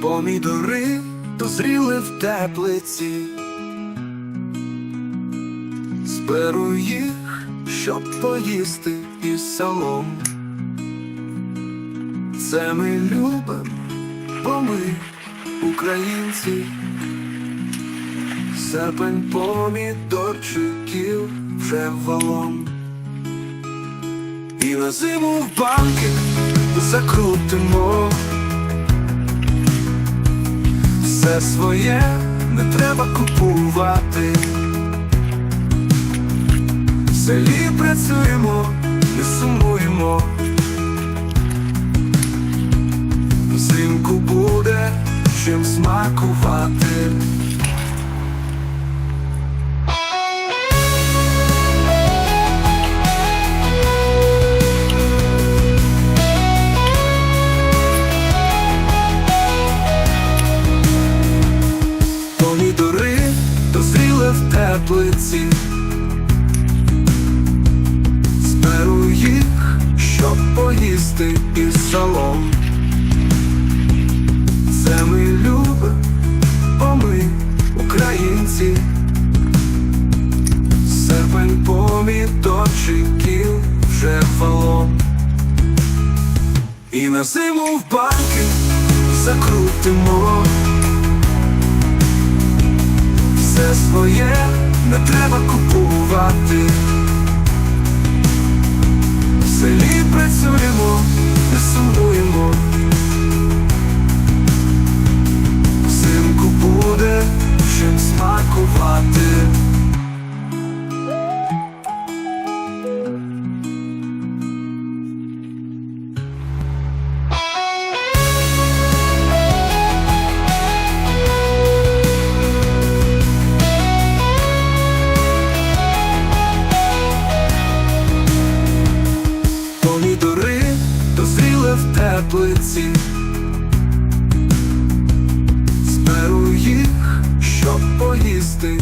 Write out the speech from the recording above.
Помідори дозріли в теплиці, зберу їх, щоб поїсти із салом. Це ми любим, бо ми українці, серпень помідорчиків вже валом. І на зиму в банки закрутимо. Все своє не треба купувати. В селі працюємо, не сумуємо. Взимку буде чим смакувати. В зберу їх, щоб поїсти із салом. Це ми любимо, бо ми українці, серпень помідорчиків вже валом. І на зиму в банки закрутимо. Все своє не треба купувати. В селі працюємо, не сумуємо. Взимку буде чим смакувати. Теплиці, зберу їх, щоб поїсти